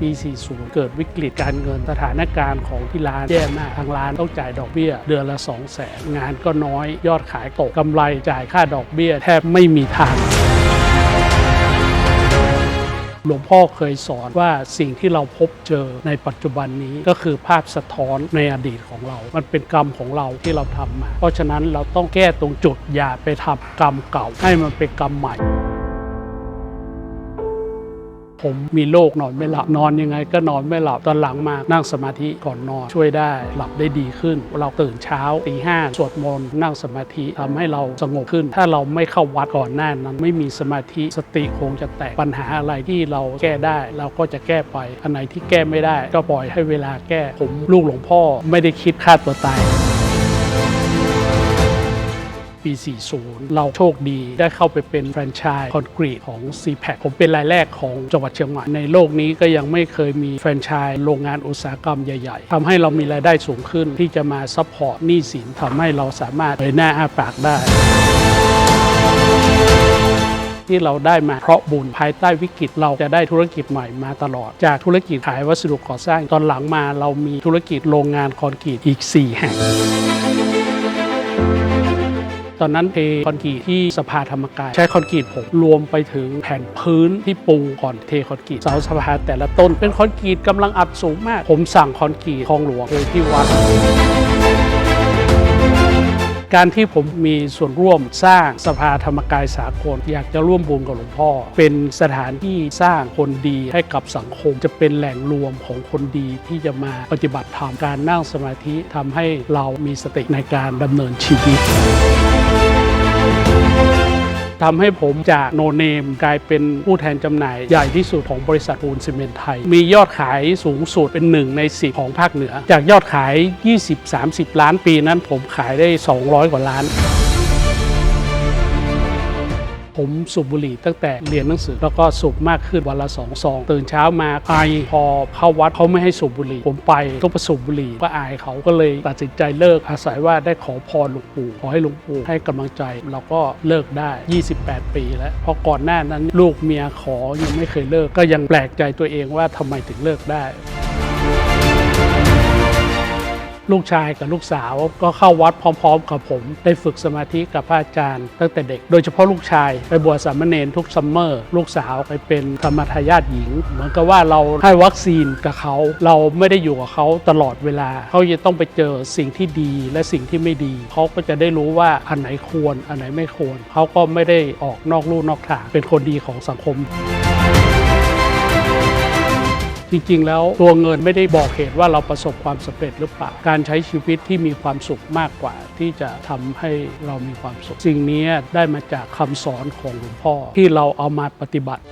ปี 40 เกิดวิกฤตการเงินสถานการณ์ของที่ร้านแย่มากทางร้านต้องจ่ายดอกเบี้ย เดือนละ 2 0 0แสนงานก็น้อยยอดขายตกกำไรจ่ายค่าดอกเบี้ยแทบไม่มีทางหลวงพ่อเคยสอนว่าสิ่งที่เราพบเจอในปัจจุบันนี้ก็คือภาพสะท้อนในอดีตของเรา มันเป็นกรรมของเราที่เราทำมา เพราะฉะนั้นเราต้องแก้ตรงจุดอย่าไปทำกรรมเก่าให้มันเป็นกรรมใหม่ ผมมีโรคนอนไม่หลับนอนยังไงก็นอนไม่หลับตอนหลังมานั่งสมาธิก่อนนอนช่วยได้หลับได้ดีขึ้น เราตื่นเช้าตีห้าสวดมนต์นั่งสมาธิทำให้เราสงบขึ้น ถ้าเราไม่เข้าวัดก่อนหน้านั้นไม่มีสมาธิสติคงจะแตกปัญหาอะไรที่เราแก้ได้ เราก็จะแก้ไปอันไหนที่แก้ไม่ได้ ก็ปล่อยให้เวลาแก้ผมลูกหลวงพ่อไม่ได้คิดฆ่าตัวตาย ปี 40 เราโชคดีได้เข้าไปเป็นแฟรนไชส์คอนกรีตของ c p a c ผมเป็นรายแรกของจังหวัดเชียงใหม่ ในโลกนี้ก็ยังไม่เคยมีแฟรนไชส์โรงงานอุตสาหกรรมใหญ่ ๆทำให้เรามีรายได้สูงขึ้นที่จะมาซัพพอร์ตหนี้สินทำให้เราสามารถเผยหน้าอ้าปากได้ที่เราได้มาเพราะบุญภายใต้วิกฤตเราจะได้ธุรกิจใหม่มาตลอด จากธุรกิจขายวัสดุก่อสร้างตอนหลังมาเรามีธุรกิจโรงงานคอนกรีตอีก 4 แห่ง ตอนนั้นเทคอนกรีตที่สภาธรรมกาย ใช้คอนกรีตผมรวมไปถึงแผ่นพื้นที่ปูก่อนเทคอนกรีตเสาสภาแต่ละต้น เป็นคอนกรีตกำลังอัดสูงมาก ผมสั่งคอนกรีตคลองหลวงเลยที่วัด การที่ผมมีส่วนร่วมสร้างสภาธรรมกายสากล อยากจะร่วมบุญกับหลวงพ่อ เป็นสถานที่สร้างคนดีให้กับสังคม จะเป็นแหล่งรวมของคนดีที่จะมาปฏิบัติธรรมการนั่งสมาธิทำให้เรามีสติในการดำเนินชีวิต ทำให้ผมจากโนเนมกลายเป็นผู้แทนจำหน่าย ใหญ่ที่สุดของบริษัทปูนซีเมนต์ไทย มียอดขายสูงสุดเป็นหนึ่งใน10ของภาคเหนือ จากยอดขาย 20-30 ล้านปีนั้นผมขายได้ 200 กว่าล้าน ผมสูบบุหรี่ตั้งแต่เรียนหนังสือ แล้วก็สูบมากขึ้นวันละสองซองตื่นเช้ามาไอพอเข้าวัดเขาไม่ให้สูบบุหรี่ ผมไปต้องไปสูบบุหรี่ก็อายเขาก็เลยตัดสินใจเลิกอาศัยว่าได้ขอพรหลวงปู่ขอให้หลวงปู่ให้กำลังใจเราก็เลิกได้ 28 ปีแล้วพราะก่อนหน้านั้นลูกเมียขอยังไม่เคยเลิกก็ยังแปลกใจตัวเองว่าทำไมถึงเลิกได้ ลูกชายกับลูกสาวก็เข้าวัดพร้อม ๆ กับผม ได้ฝึกสมาธิกับพระอาจารย์ ตั้งแต่เด็ก โดยเฉพาะลูกชายไปบวชสามเณรทุกซัมเมอร์ ลูกสาวไปเป็นธรรมทายาทหญิง เหมือนกับว่าเราให้วัคซีนกับเขา เราไม่ได้อยู่กับเขาตลอดเวลา เขาจะต้องไปเจอสิ่งที่ดีและสิ่งที่ไม่ดี เขาก็จะได้รู้ว่าอันไหนควร อันไหนไม่ควร เขาก็ไม่ได้ออกนอกลู่นอกทาง เป็นคนดีของสังคม จริง ๆ แล้วตัวเงินไม่ได้บอกเหตุว่าเราประสบความสำเร็จหรือเปล่า การใช้ชีวิตที่มีความสุขมากกว่า ที่จะทำให้เรามีความสุข สิ่งนี้ได้มาจากคำสอนของหลวงพ่อที่เราเอามาปฏิบัติ